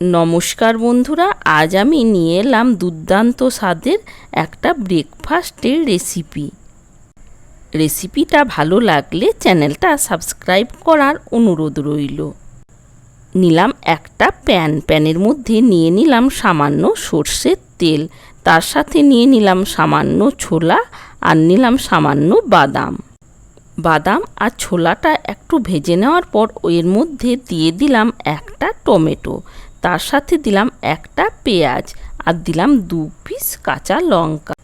নমস্কার বন্ধুরা, আজ আমি নিয়ে এলাম দুর্দান্ত স্বাদের একটা ব্রেকফাস্টের রেসিপি রেসিপিটা ভালো লাগলে চ্যানেলটা সাবস্ক্রাইব করার অনুরোধ রইল। নিলাম একটা প্যান প্যানের মধ্যে নিয়ে নিলাম সামান্য সর্ষের তেল, তার সাথে নিয়ে নিলাম সামান্য ছোলা আর নিলাম সামান্য বাদাম। বাদাম আর ছোলাটা একটু ভেজে নেওয়ার পর এর মধ্যে দিয়ে দিলাম একটা টমেটো। তার সাথে দিলাম একটা পেঁয়াজ আর দিলাম দু পিস কাঁচা লঙ্কা।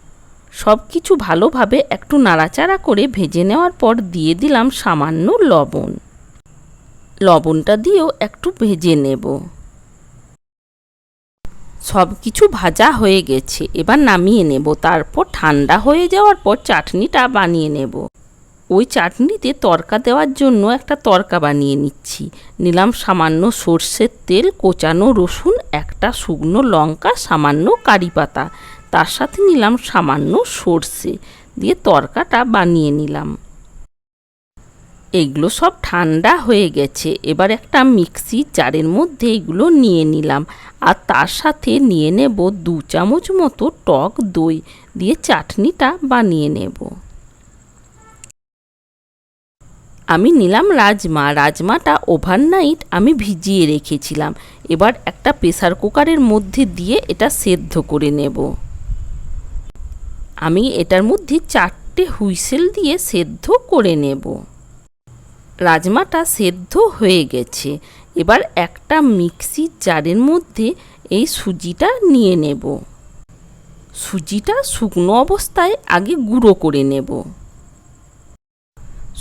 সব কিছু ভালোভাবে একটু নাড়াচাড়া করে ভেজে নেওয়ার পর দিয়ে দিলাম সামান্য লবণ। লবণটা দিয়েও একটু ভেজে নেব। সব কিছু ভাজা হয়ে গেছে, এবার নামিয়ে নেব। তারপর ঠান্ডা হয়ে যাওয়ার পর চাটনিটা বানিয়ে নেব। ওই চাটনিতে তরকা দেওয়ার জন্য একটা তরকা বানিয়ে নিচ্ছি। নিলাম সামান্য সর্ষের তেল, কোচানো রসুন, একটা শুকনো লঙ্কা, সামান্য কারি পাতা। তার সাথে নিলাম সামান্য সর্ষে। দিয়ে তরকাটা বানিয়ে নিলাম। এগুলো সব ঠান্ডা হয়ে গেছে। এবার একটা মিক্সি জারের মধ্যে এগুলো নিয়ে নিলাম। আর তার সাথে নিয়ে নেব দু চামচ মতো টক দই। দিয়ে চাটনিটা বানিয়ে নেব। আমি নিলাম রাজমা। রাজমাটা ওভারনাইট আমি ভিজিয়ে রেখেছিলাম। এবার একটা প্রেসার কুকারের মধ্যে দিয়ে এটা সেদ্ধ করে নেব। আমি এটার মধ্যে চারটে হুইসেল দিয়ে সেদ্ধ করে নেব। রাজমাটা সেদ্ধ হয়ে গেছে। এবার একটা মিক্সি জারের মধ্যে এই সুজিটা নিয়ে নেব। সুজিটা শুকনো অবস্থায় আগে গুঁড়ো করে নেব।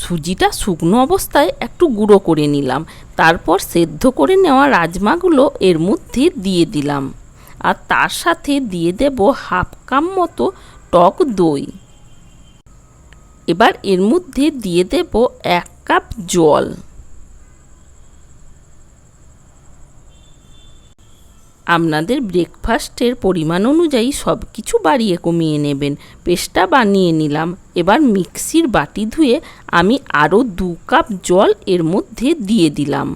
সুজিটা শুকনো অবস্থায় একটু গুঁড়ো করে নিলাম। তারপর সেদ্ধ করে নেওয়া রাজমাগুলো এর মধ্যে দিয়ে দিলাম। আর তার সাথে দিয়ে দেব হাফ কাপ মতো টক দই। এবার এর মধ্যে দিয়ে দেব এক কাপ জল। আপনাদের ব্রেকফাস্টের পরিমাণ অনুযায়ী সব কিছু বাড়িয়ে কমিয়ে নেবেন। পেস্টটা বানিয়ে নিলাম। এবার মিক্সির বাটি ধুয়ে আমি আরও দু কাপ জল এর মধ্যে দিয়ে দিলাম।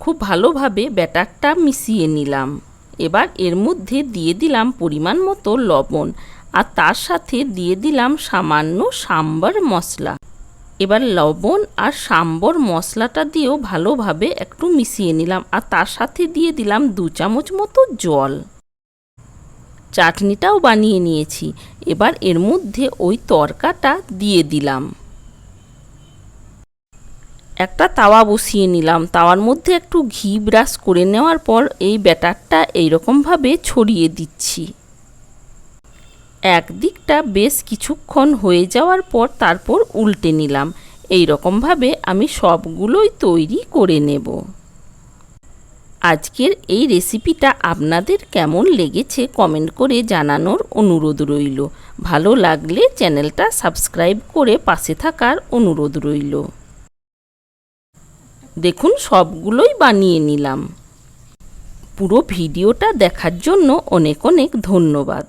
খুব ভালোভাবে ব্যাটারটা মিশিয়ে নিলাম। এবার এর মধ্যে দিয়ে দিলাম পরিমাণ মতো লবণ। আর তার সাথে দিয়ে দিলাম সামান্য সাম্বার মশলা। এবার লবণ আর সাম্বর মশলাটা দিয়েও ভালোভাবে একটু মিশিয়ে নিলাম আর তার সাথে দিয়ে দিলাম দু চামচ মতো জল। চাটনিটাও বানিয়ে নিয়েছি। এবার এর মধ্যে ওই তরকাটা দিয়ে দিলাম। একটা তাওয়া বসিয়ে নিলাম। তাওয়ার মধ্যে একটু ঘি ব্রাশ করে নেওয়ার পর এই ব্যাটারটা এইরকমভাবে ছড়িয়ে দিচ্ছি। একদিকটা বেশ কিছুক্ষণ হয়ে যাওয়ার পর তারপর উল্টে নিলাম। এই রকমভাবে আমি সবগুলোই তৈরি করে নেব। আজকের এই রেসিপিটা আপনাদের কেমন লেগেছে কমেন্ট করে জানানোর অনুরোধ রইল। ভালো লাগলে চ্যানেলটা সাবস্ক্রাইব করে পাশে থাকার অনুরোধ রইল। দেখুন, সবগুলোই বানিয়ে নিলাম। পুরো ভিডিওটা দেখার জন্য অনেক অনেক ধন্যবাদ।